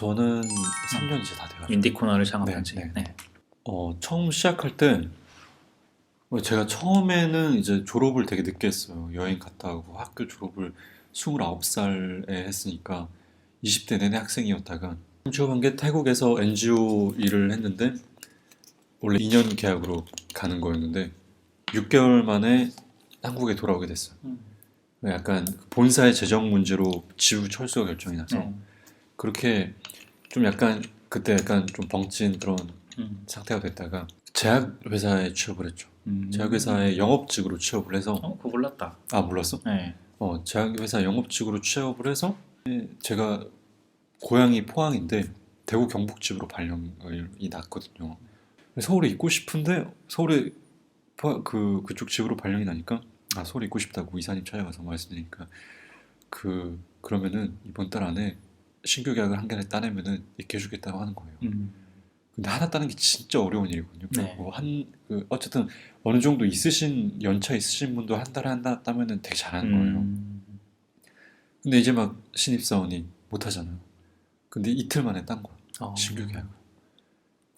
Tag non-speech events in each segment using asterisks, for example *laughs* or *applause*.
저는 3년 이제 다 돼가지고 윈디 코너를 창업한 지. 네, 네. 어, 처음 시작할 때 어, 제가 처음에는 이제 졸업을 되게 늦게 했어요. 여행 갔다 오고 학교 졸업을 29살에 했으니까 20대 내내 학생이었다가 취업한 게 태국에서 NGO 일을 했는데 원래 2년 계약으로 가는 거였는데 6개월 만에 한국에 돌아오게 됐어요. 음. 약간 본사의 재정 문제로 지부 철수 결정이 나서 네. 그렇게 좀 약간 그때 약간 좀 벙찐 그런 음. 상태가 됐다가 제약 회사에 취업을 했죠. 음. 제약 회사에 영업직으로 취업을 해서 어, 그거 몰랐다. 아 몰랐어? 네. 어 제약 회사 영업직으로 취업을 해서 예, 제가 고향이 포항인데 대구 경북집으로 발령이 났거든요. 서울에 있고 싶은데 서울에 포- 그 그쪽 집으로 발령이 나니까 아 서울에 있고 싶다고 이사님 찾아가서 말씀드리니까 그 그러면은 이번 달 안에 신규 계약을 한 개를 따내면은 있게 해주겠다고 하는 거예요. 음. 근데 하나 따는 게 진짜 어려운 일이거든요. 네. 뭐 한, 그 어쨌든 어느 정도 있으신, 연차 있으신 분도 한 달에 한다 따면은 되게 잘하는 거예요. 음. 근데 이제 막 신입 사원이 못 하잖아요. 근데 이틀 만에 딴 거야. 어. 신규 계약을.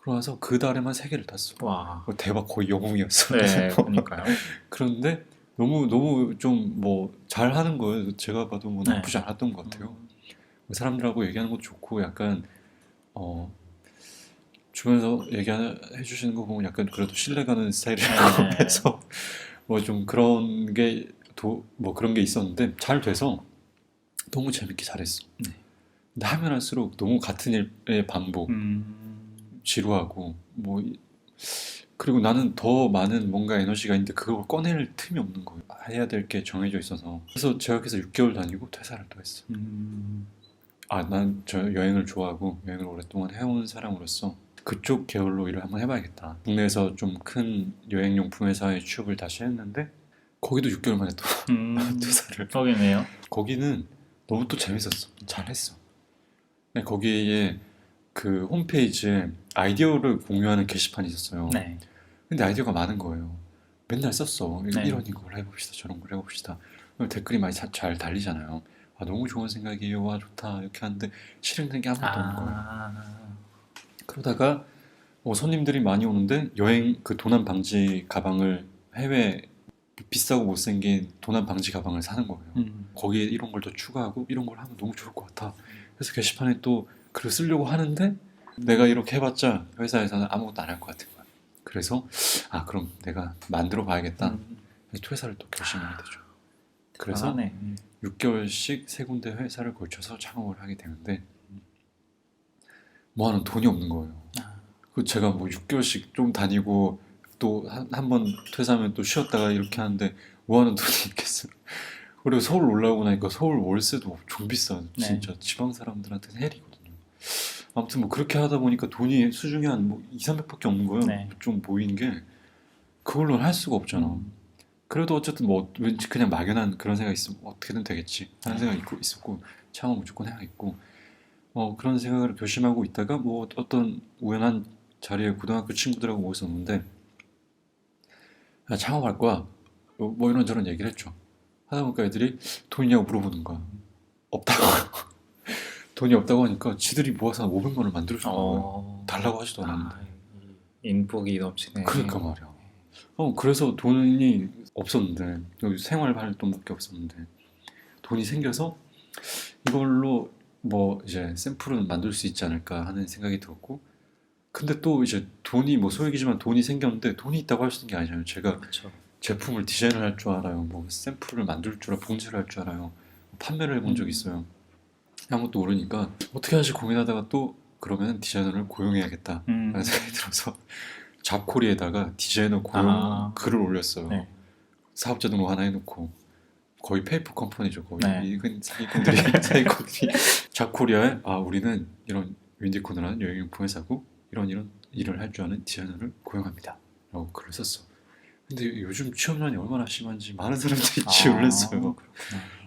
그러면서 그 달에만 세 개를 땄어. 와. 뭐 대박 거의 영웅이었어. 네, *laughs* 그러니까요. 그런데 너무, 너무 좀 뭐 잘하는 거예요. 제가 봐도 뭐 네. 나쁘지 않았던 것 같아요. 사람들하고 얘기하는 것도 좋고 약간 어 주변에서 얘기해 주시는 거 보면 약간 그래도 신뢰가는 스타일이라고 네. *laughs* 해서 뭐 좀 그런 게뭐 그런 게 있었는데 잘 돼서 너무 재밌게 잘했어. 네. 근데 하면 할수록 너무 같은 일의 반복, 음. 지루하고 뭐 이- 그리고 나는 더 많은 뭔가 에너지가 있는데 그걸 꺼낼 틈이 없는 거예요. 해야 될 게 정해져 있어서 그래서 제약회사 6개월 다니고 퇴사를 또 했어. 음. 아, 난 저 여행을 좋아하고 여행을 오랫동안 해온 사람으로서 그쪽 계열로 일을 한번 해봐야겠다. 국내에서 좀 큰 여행용품 회사에 취업을 다시 했는데 거기도 6개월 만에 또 *laughs* 음. 퇴사를. 거기네요. 거기는 너무 또 재밌었어. 잘했어. 근데 거기에 그 홈페이지에 아이디어를 공유하는 게시판이 있었어요. 네. 근데 아이디어가 많은 거예요. 맨날 썼어. 네. 이런 걸 해봅시다. 저런 걸 해봅시다. 댓글이 많이 자- 잘 달리잖아요. 아, 너무 좋은 생각이에요. 와, 좋다. 이렇게 하는데 실행된 게 아무것도 없는 거예요. 아. 그러다가 어, 손님들이 많이 오는데 여행 그 도난 방지 가방을 해외 비싸고 못생긴 도난 방지 가방을 사는 거예요. 음. 거기에 이런 걸 더 추가하고 이런 걸 하면 너무 좋을 것 같아. 그래서 게시판에 또 글을 쓰려고 하는데 내가 이렇게 해봤자 회사에서는 아무것도 안 할 것 같은 거야. 그래서 아 그럼 내가 만들어 봐야겠다. 음. 퇴사를 또 결심하게 되죠. 그래서 잘하네. 음. 6개월씩 세 군데 회사를 걸쳐서 창업을 하게 되는데 뭐 하는 돈이 없는 거예요. 아. 그 제가 뭐 6개월씩 좀 다니고 또 한 번 퇴사하면 또 쉬었다가 이렇게 하는데 뭐 하는 돈이 *laughs* 있겠어요. 그리고 서울 올라오고 나니까 서울 월세도 좀 비싸. 네. 진짜 지방 사람들한테는 헬이거든요. 아무튼 뭐 그렇게 하다 보니까 돈이 수중에 한뭐 2, 300밖에 없는 거예요. 네. 좀 보이는 게 그걸로는 할 수가 없잖아. 음. 그래도 어쨌든 뭐 왠지 그냥 막연한 그런 생각이 있으면 어떻게든 되겠지 하는 생각이 있고 있었고 창업 무조건 해야겠고 어 그런 생각을 결심하고 있다가 뭐 어떤 우연한 자리에 고등학교 친구들하고 모였었는데 야, 창업할 거야 뭐, 뭐 이런저런 얘기를 했죠 하다 보니까 애들이 돈 있냐고 물어보는 거야 없다고 *laughs* 돈이 없다고 하니까 지들이 모아서 한 500만 원을 만들어준 거예요 어. 달라고 하지도 않았는데 아, 이 인복이 넘치네. 그러니까 말이야. 어, 그래서 돈이 없었는데, 여기 생활 활동밖에 없었는데, 돈이 생겨서 이걸로 뭐 이제 샘플은 만들 수 있지 않을까 하는 생각이 들었고, 근데 또 이제 돈이 뭐 소액이지만 돈이 생겼는데 돈이 있다고 할 수 있는 게 아니잖아요. 제가 그렇죠. 제품을 디자인을 할 줄 알아요. 뭐 샘플을 만들 줄 알아, 봉지를 할 줄 알아요. 판매를 해본 적이 있어요. 아무것도 모르니까 어떻게 하지 고민하다가 또 그러면 디자이너를 고용해야겠다. 음. 라는 생각이 들어서 잡코리에다가 디자이너 고용 아. 글을 올렸어요. 네. 사업자 등록 하나 해놓고 거의 페이퍼 컴퍼니죠. 거의 네. 이건 사기꾼들이 사기꾼들이 잡코리아에 아 우리는 이런 윈디코너라는 여행용품 회사고 이런 이런 일을 할 줄 아는 디자이너를 고용합니다. 라고 글을 썼어. 근데 요즘 취업난이 얼마나 심한지 많은 사람들이 했어요. 아, 그렇구나.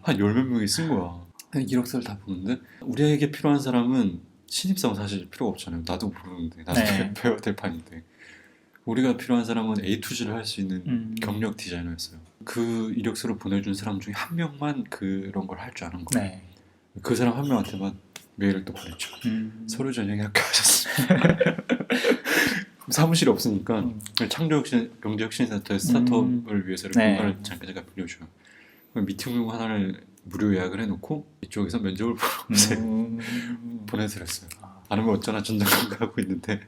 한열 몇 명이 쓴 거야. 이력서를 다 보는데 우리에게 필요한 사람은 신입사원 사실 필요가 없잖아요. 나도 모르는데 나도 네. 배워야 될 판인데 우리가 필요한 사람은 A to G를 할 수 있는 음. 경력 디자이너였어요. 그 이력서를 보내준 사람 중에 한 명만 그런 걸 할 줄 아는 거예요. 네. 그 사람 한 명한테만 메일을 또 보냈죠. 음. 서류 전형에 합격하셨습니다. *laughs* 사무실이 없으니까 음. 창조혁신 경제혁신센터의 스타트업을 위해서 이렇게 네. 공간을 잠깐 잠깐 빌려줘요. 미팅룸 하나를 무료 예약을 해놓고 이쪽에서 면접을 보러 음. 보내드렸어요. 아. 안 오면 어쩌나 전전긍긍 하고 있는데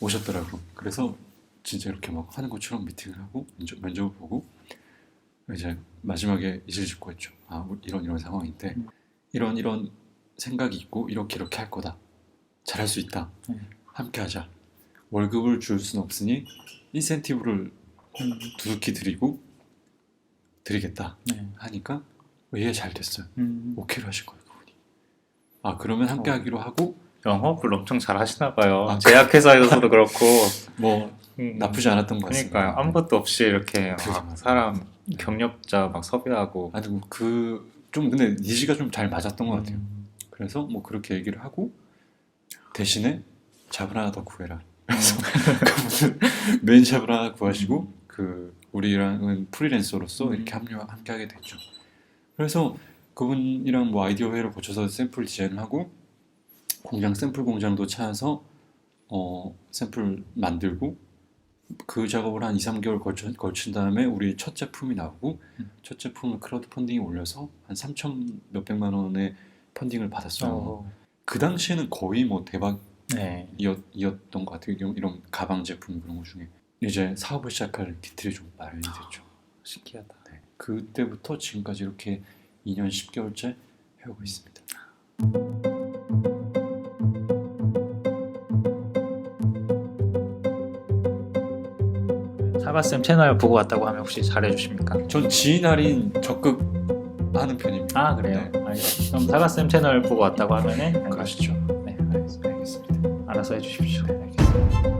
오셨더라고. 그래서 진짜 이렇게 막 하는 것처럼 미팅을 하고 면접, 면접을 보고 이제 마지막에 이실 짓고 했죠. 아뭐 이런 이런 상황인데 음. 이런 이런 생각이 있고 이렇게 이렇게 할 거다. 잘할 수 있다. 네. 함께하자. 월급을 줄 수는 없으니 인센티브를 음. 두둑히 드리고 드리겠다 네. 하니까 이해 잘 됐어요. 음. 오케이로 하신 거예요 그분이. 아 그러면 함께하기로 하고 영업을 엄청 잘 하시나 봐요. 아, 제약회사에서도 그렇고 *laughs* 뭐 음. 나쁘지 않았던 것 같습니다. 그러니까요. 아무것도 없이 이렇게. 막 사람 경력자 막 섭외하고 아니 그좀 근데 니즈가 좀 잘 맞았던 것 같아요. 음. 그래서 뭐 그렇게 얘기를 하고 대신에 잡을 하나 더 구해라. 음. 그래서 *laughs* 그분은 메인 잡을 하나 구하시고 그 우리랑은 프리랜서로서 음. 이렇게 합류 함께 하게 됐죠. 그래서 그분이랑 뭐 아이디어 회의를 거쳐서 샘플 디자인을 하고 공장 샘플 공장도 찾아서 어 샘플 만들고 그 작업을 한 2, 3개월 거쳐, 거친 다음에 우리 첫 제품이 나오고 음. 첫 제품을 크라우드 펀딩에 올려서 한 3천 몇백만 원의 펀딩을 받았어요. 어. 그 당시에는 거의 뭐 네. 대박이었던 것 같아요. 이런, 가방 제품 그런 것 중에 이제 사업을 시작할 기틀이 좀 마련이 됐죠. 신기하다. 네. 그때부터 지금까지 이렇게 2년 10개월째 해오고 있습니다. 사바쌤 채널 보고 왔다고 하면 혹시 잘해주십니까? 전 지인 할인 적극 하는 편입니다. 아 그래요. 네. 알겠습니다. 그럼 사바쌤 채널 보고 왔다고 하면은 그러시죠. 네, 알겠습니다. 알아서 해주십시오. 알겠습니다.